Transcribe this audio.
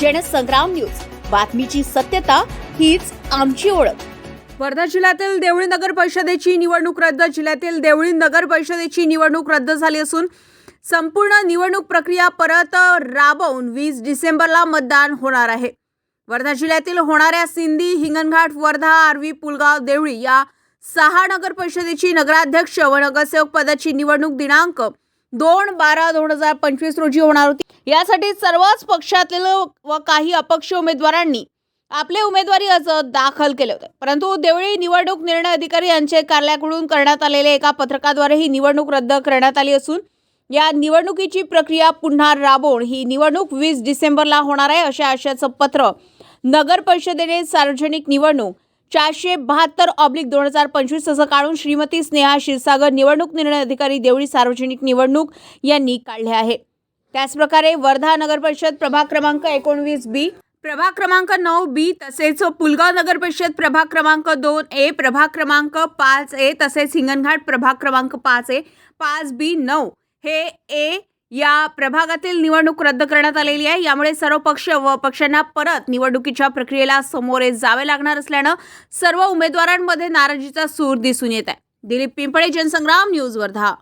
Jansangram news. बातमीची सत्यता हीच आमची ओळख. वर्धा जिल्ह्यातील देवळी नगर परिषदेची निवडणूक रद्द जिल्ह्यातील देवळी नगर परिषदेची निवडणूक रद्द झाली असून संपूर्ण निवडणूक प्रक्रिया परत राबवून वीस डिसेंबरला मतदान होणार आहे. वर्धा जिल्ह्यातील होणाऱ्या सिंधी हिंगणघाट वर्धा आर्वी पुलगाव देवळी या सहा नगर परिषदेची नगराध्यक्ष व नगरसेवक पदाची निवडणूक दिनांक दोन बारा दोन हजार पंचवीस रोजी होणार होती. यासाठी सर्वच पक्षातील व काही अपक्ष उमेदवारांनी आपले उमेदवारी अर्ज दाखल केले होते. परंतु देवळी निवडणूक निर्णय अधिकारी यांचे कार्यालयाकडून करण्यात आलेल्या एका पत्रकाद्वारे ही निवडणूक रद्द करण्यात आली असून या निवडणुकीची प्रक्रिया पुन्हा राबवून ही निवडणूक वीस डिसेंबरला होणार आहे अशा आशयाचं पत्र नगर परिषदेने सार्वजनिक निवडणूक चारशे बहात्तर ऑब्लिक दोन हजार पंचवीस असं काढून श्रीमती स्नेहा क्षीरसागर निवडणूक निर्णय अधिकारी देवळी सार्वजनिक निवडणूक यांनी काढले आहे. त्याचप्रकारे वर्धा नगर परिषद प्रभाग क्रमांक एकोणवीस बी प्रभाग क्रमांक नऊ बी तसेच पुलगाव नगर परिषद प्रभाग क्रमांक दोन ए प्रभाग क्रमांक पाच ए तसेच हिंगणघाट प्रभाग क्रमांक पाच ए पाच बी नऊ हे ए या प्रभागातील निवडणूक रद्द करण्यात आलेली आहे. यामुळे सर्व पक्ष व पक्षांना परत निवडणुकीच्या प्रक्रियेला समोरे जावे लागणार असल्यानं सर्व उमेदवारांमध्ये नाराजीचा सूर दिसून येत आहे. दिलीप पिंपळे जनसंग्राम न्यूज वर्धा